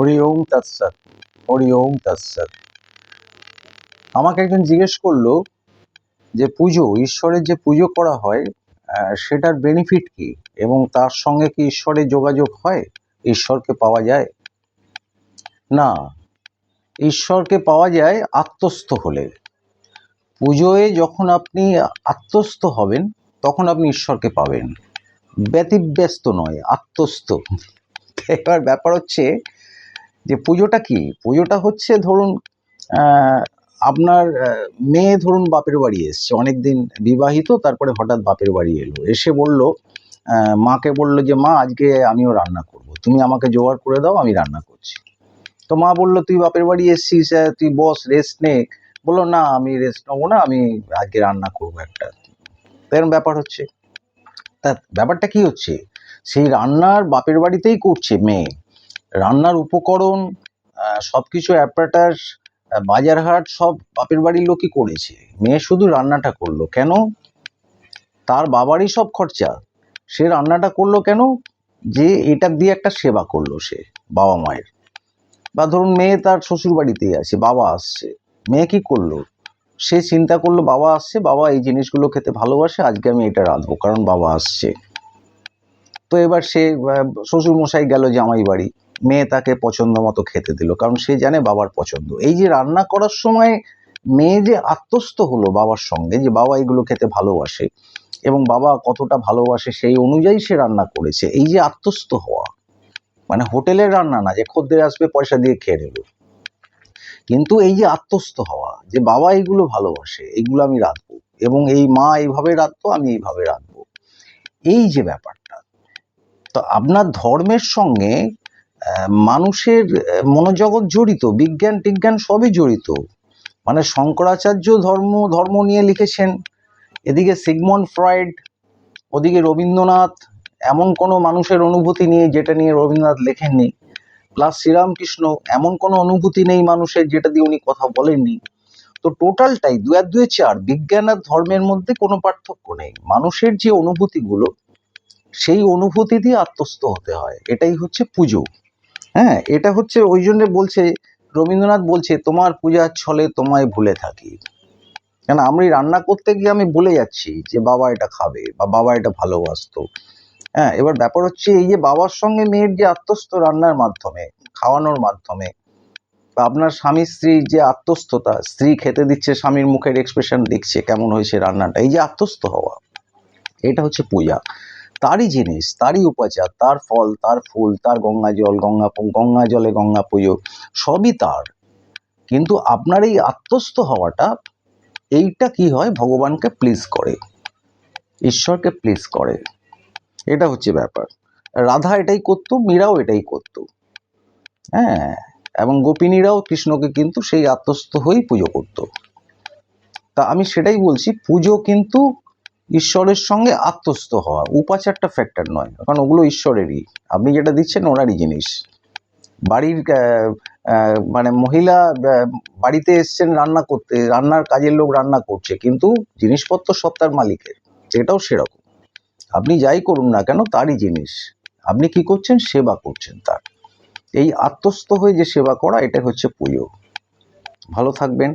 হরি ওম তৎসৎ, হরি ওম তৎসৎ। আমাকে একজন জিজ্ঞেস করল যে, পুজো, ঈশ্বরের যে পুজো করা হয় সেটার বেনিফিট কি? এবং তার সঙ্গে কি ঈশ্বরের যোগাযোগ হয়? ঈশ্বরকে পাওয়া যায়? না, ঈশ্বরকে পাওয়া যায় আত্মস্থ হলে। পুজোয় যখন আপনি আত্মস্থ হবেন, তখন আপনি ঈশ্বরকে পাবেন। ব্যতিব্যস্ত নয়, আত্মস্থ। এবার ব্যাপার হচ্ছে যে পুজোটা কি? পুজোটা হচ্ছে ধরুন আপনার মেয়ে ধরুন বাপের বাড়ি এসছে, অনেকদিন বিবাহিত, তারপরে হঠাৎ বাপের বাড়ি এলো। এসে বলল মাকে বলল যে, মা, আজকে আমিও রান্না করব। তুমি আমাকে জোগাড় করে দাও, আমি রান্না করছি। তো মা বলল, তুই বাপের বাড়ি এসছিস তুই বস রেস্ট নে। বলল, না, আমি রেস্ট নেব না, আমি আজকে রান্না করব একটা। এরকম ব্যাপার হচ্ছে। তা ব্যাপারটা কি হচ্ছে? সেই রান্নার বাপের বাড়িতেই করছে মেয়ে। রান্নার উপকরণ সব কিছু অ্যাপারেটাস বাজারহাট, সব বাপের বাড়ির লোকই করেছে। মেয়ে শুধু রান্নাটা করল। কেন? তার বাবারই সব খরচা। সে রান্নাটা করল কেন? যে এটা দিয়ে একটা সেবা করল সে, বাবা মায়ের। বা ধরুন মেয়ে তার শ্বশুর বাড়িতেই আছে, বাবা আসছে। মেয়ে কি করল? সে চিন্তা করল, বাবা আসছে, বাবা এই জিনিসগুলো খেতে ভালোবাসে, আজকে আমি এটা রাঁধবো, কারণ বাবা আসছে। তো এবার সে শ্বশুর মশাই গেল জামাই বাড়ি মেয়ে তাকে পছন্দ মতো খেতে দিল, কারণ সে জানে বাবার পছন্দ। এই যে রান্না করার সময় মেয়ে যে আত্মস্থ হলো বাবার সঙ্গে, যে বাবা এগুলো খেতে ভালোবাসে এবং বাবা কতটা ভালোবাসে সেই অনুযায়ী সে রান্না করেছে, এই যে আত্মস্থ হওয়া মানে হোটেলের রান্না না, যে খদ্দের আসবে পয়সা দিয়ে খেয়ে নেব। কিন্তু এই যে আত্মস্থ হওয়া, যে বাবা এইগুলো ভালোবাসে এইগুলো আমি রাখব এবং এই মা এইভাবে রাখতো আমি এইভাবে রাখব এই যে ব্যাপারটা, তো আপনার ধর্মের সঙ্গে মানুষের মনোজগৎ জড়িত, বিজ্ঞান, টিজ্ঞান সবই জড়িত। মানে শঙ্করাচার্য ধর্ম ধর্ম নিয়ে লিখেছেন। এদিকে সিগমন্ড ফ্রয়েড, ওদিকে রবীন্দ্রনাথ, এমন কোনো মানুষের অনুভূতি নিয়ে যেটা নিয়ে রবীন্দ্রনাথ লেখেননি। প্লাস শ্রীরামকৃষ্ণ, এমন কোনো অনুভূতি নেই মানুষের যেটা দিয়ে উনি কথা বলেননি। তো টোটালটাই দু এক দুয়ে চার, বিজ্ঞান আর ধর্মের মধ্যে কোনো পার্থক্য নেই। মানুষের যে অনুভূতিগুলো, সেই অনুভূতি দিয়ে আত্মস্থ হতে হয়। এটাই হচ্ছে পুজো। হ্যাঁ এটা হচ্ছে ওই জন্য বলছে, রবীন্দ্রনাথ বলছে, তোমার পূজার ছলে তোমায় ভুলে থাকি। কেন আমি রান্না করতে গিয়ে আমি ভুলে যাচ্ছি যে বাবা এটা খাবে বা বাবা এটা ভালোবাসতো। হ্যাঁ এবার ব্যাপার হচ্ছে এই যে বাবার সঙ্গে মেয়ের যে আত্মস্থ রান্নার মাধ্যমে, খাওয়ানোর মাধ্যমে, বা আপনার স্বামী স্ত্রীর যে আত্মস্থতা, স্ত্রী খেতে দিচ্ছে, স্বামীর মুখের এক্সপ্রেশন দেখছে কেমন হয়েছে রান্নাটা, এই যে আত্মস্থ হওয়া, এটা হচ্ছে পূজা। তারই জিনিস, তারই উপাচার, তার ফল, তার ফুল, তার গঙ্গা জল, গঙ্গা গঙ্গা জলে গঙ্গা পুজো, সবই তার। কিন্তু আপনার এই আত্মস্থ হওয়াটা, এইটা কি হয়? ভগবানকে প্লিজ করে। ঈশ্বরকে প্লিজ করে। এটা হচ্ছে ব্যাপার। রাধা এটাই করতো, মীরাও এটাই করতো। হ্যাঁ এবং গোপিনীরাও কৃষ্ণকে কিন্তু সেই আত্মস্থ হয়েই পুজো করতো। তা আমি সেটাই বলছি, পুজো কিন্তু ঈশ্বরের সঙ্গে আত্মস্থ হওয়া। উপাচারটা ফ্যাক্টর নয়, কারণ ওগুলো ঈশ্বরেরই। আপনি যেটা দিচ্ছেন ওনারই জিনিস। বাড়ির মানে মহিলা বাড়িতে এসছেন রান্না করতে, রান্নার কাজের লোক রান্না করছে, কিন্তু জিনিসপত্র সব তার মালিকের এটাও সেরকম। আপনি যাই করুন না কেন, তারই জিনিস। আপনি কি করছেন? সেবা করছেন তার। এই আত্মস্থ হয়ে যে সেবা করা এটা হচ্ছে পুজো। ভালো থাকবেন।